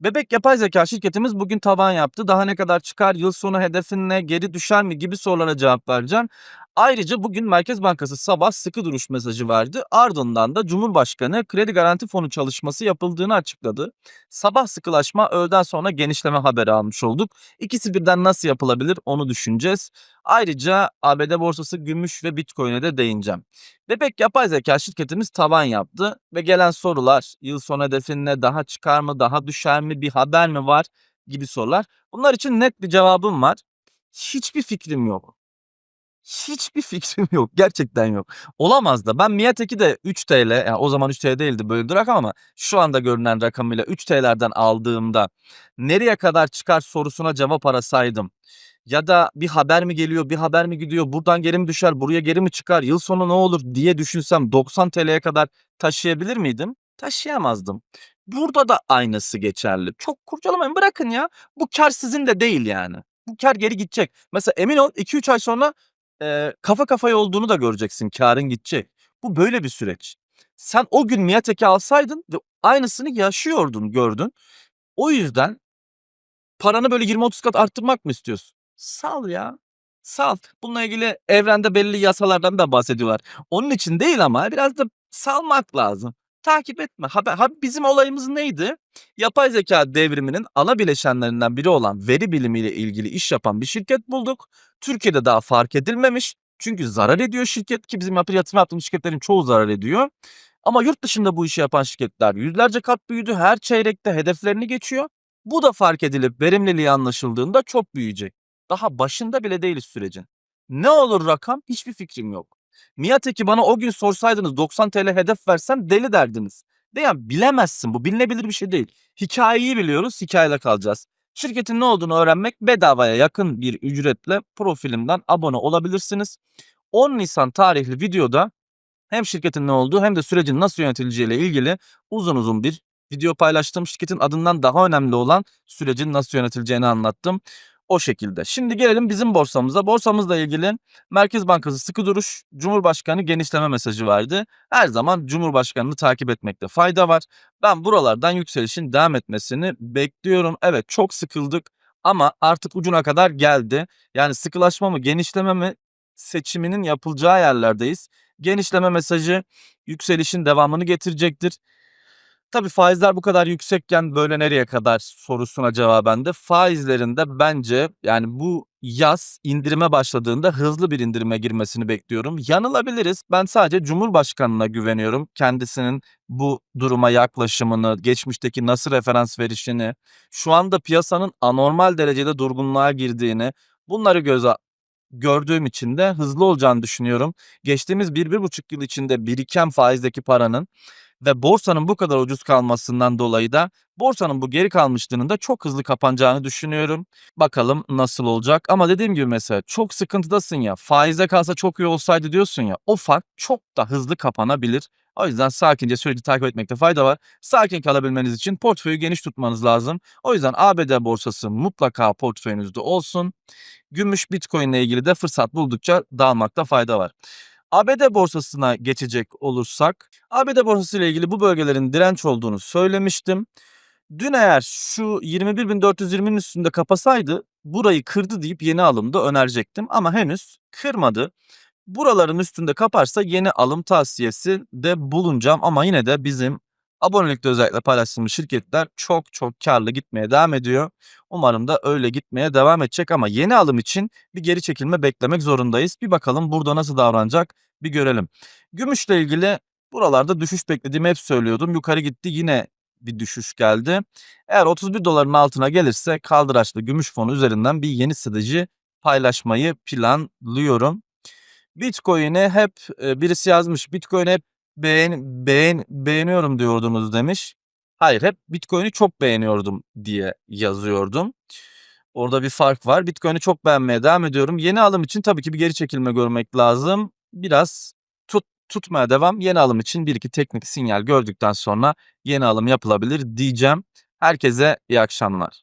Bebek yapay zeka şirketimiz bugün tavan yaptı. Daha ne kadar çıkar, yıl sonu hedefin ne, geri düşer mi gibi sorulara cevap vereceğim. Ayrıca bugün Merkez Bankası sabah sıkı duruş mesajı verdi. Ardından da Cumhurbaşkanı kredi garanti fonu çalışması yapıldığını açıkladı. Sabah sıkılaşma, öğleden sonra genişleme haberi almış olduk. İkisi birden nasıl yapılabilir onu düşüneceğiz. Ayrıca ABD borsası gümüş ve bitcoin'e de değineceğim. Bebek yapay zeka şirketimiz tavan yaptı ve gelen sorular yıl sonu hedefin ne, daha çıkar mı, daha düşer mi, bir haber mi var gibi sorular. Bunlar için net bir cevabım var. Hiçbir fikrim yok. Hiçbir fikrim yok. Gerçekten yok. Olamaz da. Ben Miatek'i de 3 TL, yani o zaman 3 TL değildi böyle bir rakam ama şu anda görünen rakamıyla 3 TL'den aldığımda nereye kadar çıkar sorusuna cevap arasaydım ya da bir haber mi geliyor, bir haber mi gidiyor, buradan geri mi düşer, buraya geri mi çıkar, yıl sonu ne olur diye düşünsem 90 TL'ye kadar taşıyabilir miydim? Taşıyamazdım. Burada da aynısı geçerli. Çok kurcalamayın bırakın ya. Bu kar sizin de değil yani. Bu kar geri gidecek. Mesela emin ol 2-3 ay sonra e, kafa kafaya olduğunu da göreceksin. Karın gidecek. Bu böyle bir süreç. Sen o gün Miatek'i alsaydın ve aynısını yaşıyordun gördün. O yüzden paranı böyle 20-30 kat arttırmak mı istiyorsun? Sal ya. Sal. Bununla ilgili evrende belli yasalardan da bahsediyorlar. Onun için değil ama biraz da salmak lazım. Takip etme. Haber, ha, bizim olayımız neydi? Yapay zeka devriminin ana bileşenlerinden biri olan veri bilimiyle ilgili iş yapan bir şirket bulduk. Türkiye'de daha fark edilmemiş. Çünkü zarar ediyor şirket ki bizim yatırım yaptığımız şirketlerin çoğu zarar ediyor. Ama yurt dışında bu işi yapan şirketler yüzlerce kat büyüdü. Her çeyrekte hedeflerini geçiyor. Bu da fark edilip verimliliği anlaşıldığında çok büyüyecek. Daha başında bile değiliz sürecin. Ne olur rakam hiçbir fikrim yok. Miatek'i bana o gün sorsaydınız 90 TL hedef versem deli derdiniz. De ya bilemezsin bu bilinebilir bir şey değil. Hikayeyi biliyoruz hikayede kalacağız. Şirketin ne olduğunu öğrenmek bedavaya yakın bir ücretle profilimden abone olabilirsiniz. 10 Nisan tarihli videoda hem şirketin ne olduğu hem de sürecin nasıl yönetileceğiyle ilgili uzun uzun bir video paylaştım. Şirketin adından daha önemli olan sürecin nasıl yönetileceğini anlattım. O şekilde. Şimdi gelelim bizim borsamıza. Borsamızla ilgili Merkez Bankası sıkı duruş, Cumhurbaşkanı genişleme mesajı verdi. Her zaman Cumhurbaşkanını takip etmekte fayda var. Ben buralardan yükselişin devam etmesini bekliyorum. Evet çok sıkıldık ama artık ucuna kadar geldi. Yani sıkılaşma mı, genişleme mi seçiminin yapılacağı yerlerdeyiz. Genişleme mesajı yükselişin devamını getirecektir. Tabii faizler bu kadar yüksekken böyle nereye kadar sorusuna cevaben de faizlerin de bence yani bu yaz indirime başladığında hızlı bir indirime girmesini bekliyorum. Yanılabiliriz. Ben sadece Cumhurbaşkanına güveniyorum. Kendisinin bu duruma yaklaşımını, geçmişteki nasıl referans verişini, şu anda piyasanın anormal derecede durgunluğa girdiğini bunları göze gördüğüm için de hızlı olacağını düşünüyorum. Geçtiğimiz 1-1,5 yıl içinde biriken faizdeki paranın ve borsanın bu kadar ucuz kalmasından dolayı da borsanın bu geri kalmışlığının da çok hızlı kapanacağını düşünüyorum. Bakalım nasıl olacak ama dediğim gibi mesela çok sıkıntıdasın ya faize kalsa çok iyi olsaydı diyorsun ya o fark çok da hızlı kapanabilir. O yüzden sakince süreci takip etmekte fayda var. Sakin kalabilmeniz için portföyü geniş tutmanız lazım. O yüzden ABD borsası mutlaka portföyünüzde olsun. Gümüş Bitcoin ile ilgili de fırsat buldukça dalmakta fayda var. ABD borsasına geçecek olursak, ABD borsası ile ilgili bu bölgelerin direnç olduğunu söylemiştim. Dün eğer şu 21.420'nin üstünde kapasaydı burayı kırdı deyip yeni alımda önerecektim ama henüz kırmadı. Buraların üstünde kaparsa yeni alım tavsiyesi de bulunacağım ama yine de bizim abonelikte özellikle paylaştığımız şirketler çok çok karlı gitmeye devam ediyor. Umarım da öyle gitmeye devam edecek ama yeni alım için bir geri çekilme beklemek zorundayız. Bir bakalım burada nasıl davranacak bir görelim. Gümüşle ilgili buralarda düşüş beklediğimi hep söylüyordum. Yukarı gitti yine bir düşüş geldi. Eğer 31 doların altına gelirse kaldıraçlı gümüş fonu üzerinden bir yeni strateji paylaşmayı planlıyorum. Bitcoin'i hep e, birisi yazmış. Bitcoin'i hep beğen, beğen, beğeniyorum diyordunuz demiş. Hayır hep Bitcoin'i çok beğeniyordum diye yazıyordum. Orada bir fark var. Bitcoin'i çok beğenmeye devam ediyorum. Yeni alım için tabii ki bir geri çekilme görmek lazım. Biraz tut, tutmaya devam. Yeni alım için bir iki teknik sinyal gördükten sonra yeni alım yapılabilir diyeceğim. Herkese iyi akşamlar.